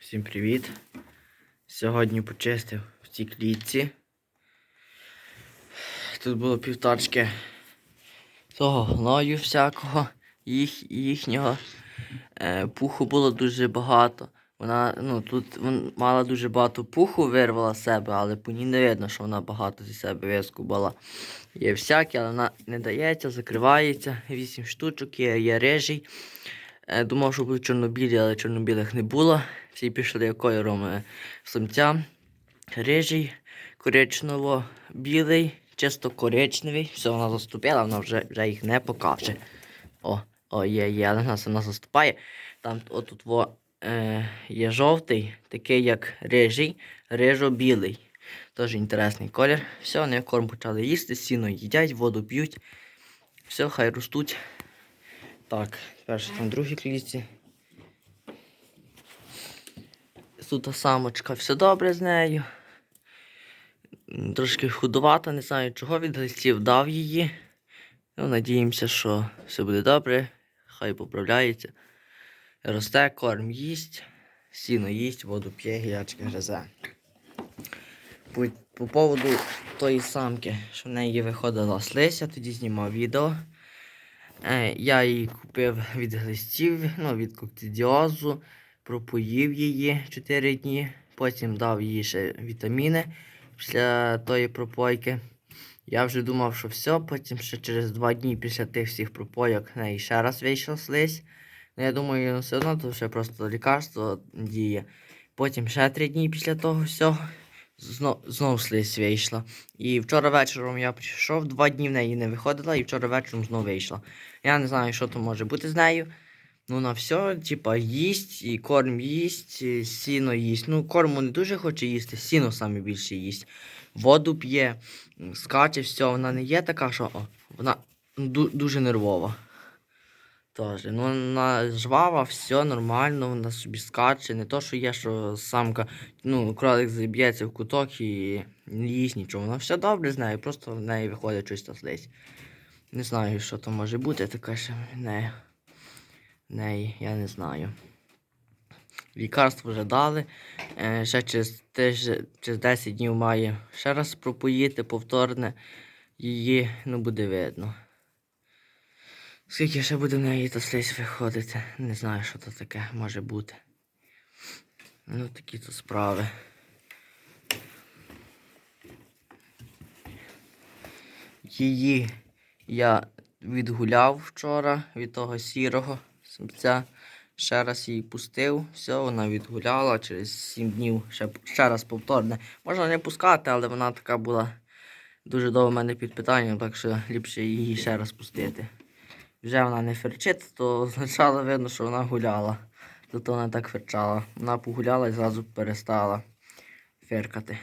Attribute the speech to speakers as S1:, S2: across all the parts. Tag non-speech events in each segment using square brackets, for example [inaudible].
S1: Всім привіт! Сьогодні почистив в цій клітці. Тут було півтачки того гною всякого, їх, їхнього. Е, пуху було дуже багато. Вона, ну, тут мала дуже багато пуху, вирвала з себе, але по ній не видно, що вона багато зі себе вискубала. Є всякі, але вона не дається, закривається. Вісім штучок, є, є рижий. Е, Думав, що будуть чорнобілі, але чорнобілих не було. Всі пішли кольором е, самця. Рижий, коричнево-білий, чисто коричневий. Все, вона заступила, вона вже, вже їх не покаже. О, о, є, є, але вона вона заступає. Там отут во, е, є жовтий, такий як рижий, рижо-білий. Теж інтересний колір. Все, вони корм почали їсти, сіно їдять, воду п'ють. Все, хай ростуть. Так, тепер ще там другі клітці. Тут та самочка, все добре з нею. Трошки худувата, не знаю чого від глистів дав її. Ну, надіємося, що все буде добре, хай поправляється. Росте, корм їсть, сіно їсть, воду п'є, гілячки гризе. По, по поводу тої самки, що в неї виходила слизь, я тоді знімав відео. Е, я її купив від глистів, ну, від коктидіозу, пропоїв її 4 дні, потім дав їй ще вітаміни після тої пропойки. Я вже думав, що все, потім ще через 2 дні після тих всіх пропойок неї ще раз вийшла слизь. Ну, я думаю, все одно то ще просто лікарство діє. Потім ще 3 дні після того всього. Знов, знов слизь вийшла. І вчора вечором я прийшов, два дні в неї не виходила, і вчора вечором знов вийшла. Я не знаю, що то може бути з нею. Ну, на все, типа, їсть, і корм їсть, і сіно їсть. Ну, корму не дуже хоче їсти, сіно саме більше їсть. Воду п'є, скаче, все, вона не є така, що о, вона ну, ду- дуже нервова. Тож, ну, вона жвава, все нормально, вона собі скаче. Не то, що є, що самка, ну, кролик заб'ється в куток і не їсть нічого. Вона все добре з нею, просто в неї виходить чисто слизь. Не знаю, що то може бути, таке ще в неї. В неї, я не знаю. Лікарство вже дали. Е, ще через, тиждень, через 10 днів має ще раз пропоїти повторне. Її ну, буде видно. Скільки ще буде в неї та слизь виходити? Не знаю, що то таке може бути. Ну, такі то справи. Її я відгуляв вчора від того сірого самця. Ще раз її пустив, все, вона відгуляла через 7 днів ще, ще раз повторне. Можна не пускати, але вона така була дуже довго в мене під питанням, так що ліпше її ще раз пустити. Вже вона не ферчить, то означало видно, що вона гуляла. Зато вона так ферчала. Вона погуляла і зразу перестала феркати.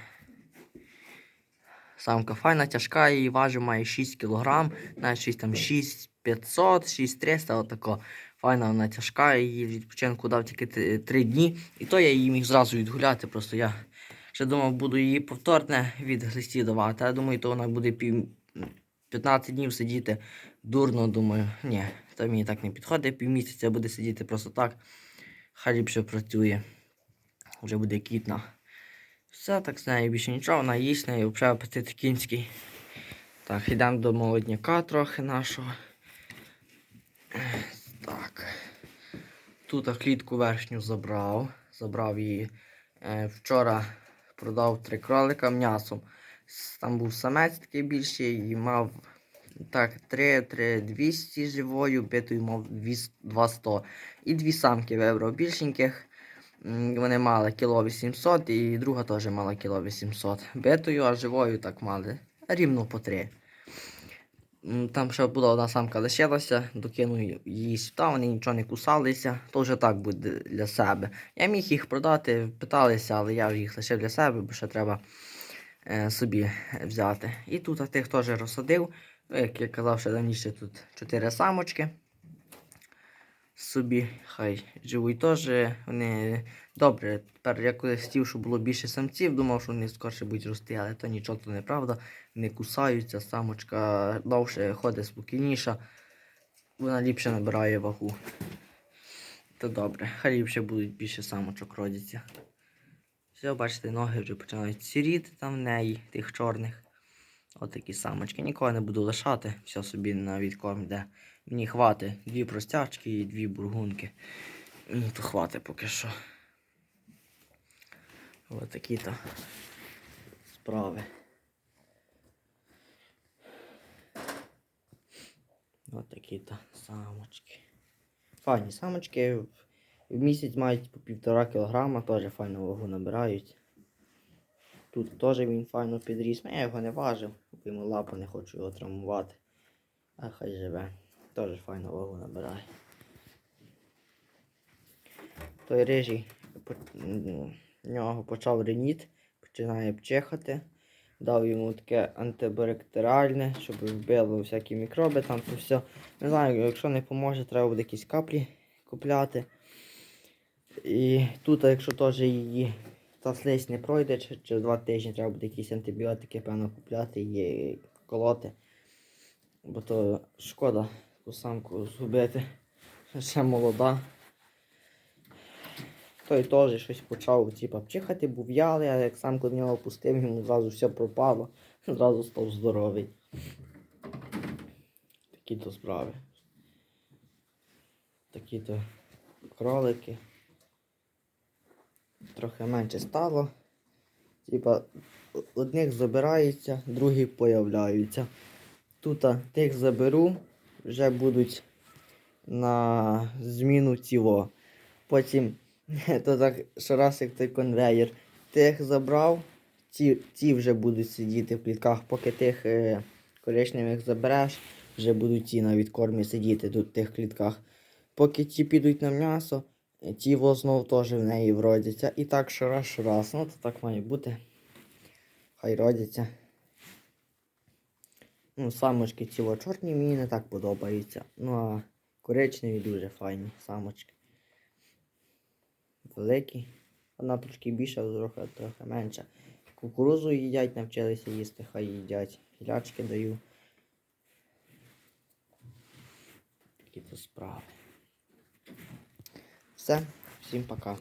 S1: Самка файна, тяжка, її важить має 6 кг, навіть щось там 6500, 6300, отако. Файна вона тяжка, її відпочинку дав тільки 3 дні. І то я її міг зразу відгуляти. Просто я ще думав, буду її повторне від глистів давати. А думаю, то вона буде пів 15 днів сидіти. Дурно, думаю, ні, то мені так не підходить. Півмісяця буде сидіти просто так. Хай ліпше працює. Вже буде кітна. Все, так з нею більше нічого, вона їсть, нею взагалі апетит кінський. Так, йдемо до молодняка трохи нашого. Так. Тут клітку верхню забрав. Забрав її. Е, вчора продав три кролика м'ясом. Там був самець такий більший і мав так, 3, 3 200 живою, битою мав 200. І дві самки вибрав більшеньких. Вони мали кіло 800 і друга теж мала кіло 800. Битою, а живою так мали рівно по 3. Там ще була одна самка лишилася, докинув її сюди, вони нічого не кусалися, то вже так буде для себе. Я міг їх продати, питалися, але я їх лишив для себе, бо ще треба е, собі взяти. І тут тих теж розсадив. Як я казав, ще раніше тут 4 самочки. Собі хай живуть теж. Вони добре. Тепер я коли хотів, щоб було більше самців, думав, що вони скорше будуть рости, але то нічого то неправда. Не кусаються, самочка довше ходить спокійніша, вона ліпше набирає вагу. то добре. Хай ліпше будуть більше самочок родяться. Все, бачите, ноги вже починають сіріти там в неї, тих чорних. Отакі самочки. Нікого не буду лишати, все собі на відкорм йде. Мені хватить дві простячки і дві бургунки. Ну, то хватить поки що. Ось такі то справи. Ось такі то самочки. Файні самочки в- місяць мають по півтора кілограма, теж файну вагу набирають. Тут теж він файно підріс. Ну, Я його не важив, йому лапу не хочу його травмувати. А хай живе. Теж файну вагу набирає. Той рижий по- в нього почав реніт, починає пчихати. Дав йому таке антибактеріальне, щоб вбило всякі мікроби, там то все. Не знаю, якщо не поможе, треба буде якісь каплі купляти. І тут, якщо теж її та слизь не пройде, через два тижні треба буде якісь антибіотики, певно, купляти і колоти. Бо то шкода ту самку згубити. Ще молода. Той теж щось почав типа, пчихати, був в'ялий, а як самку до нього опустив, йому зразу все пропало, [laughs] зразу став здоровий. Такі то справи. Такі то кролики. Трохи менше стало. Типа, одних забираються, другі появляються. Тут тих заберу, вже будуть на зміну тіло. Потім [laughs] то так щораз як той конвейер. Тих забрав, ті, ті вже будуть сидіти в клітках, поки тих е, коричневих забереш, вже будуть ті на відкормі сидіти тут в тих клітках. Поки ті підуть на м'ясо, е, ті во знов теж в неї вродяться. І так щораз, щораз. Ну, то так має бути. Хай родяться. Ну, самочки ці во чорні мені не так подобаються. Ну а коричневі дуже файні самочки. Великі. Вона трошки більша, трохи, трохи менша. Кукурузу їдять, навчилися їсти, хай їдять. Гілячки даю. Такі то справи. Все, всім пока.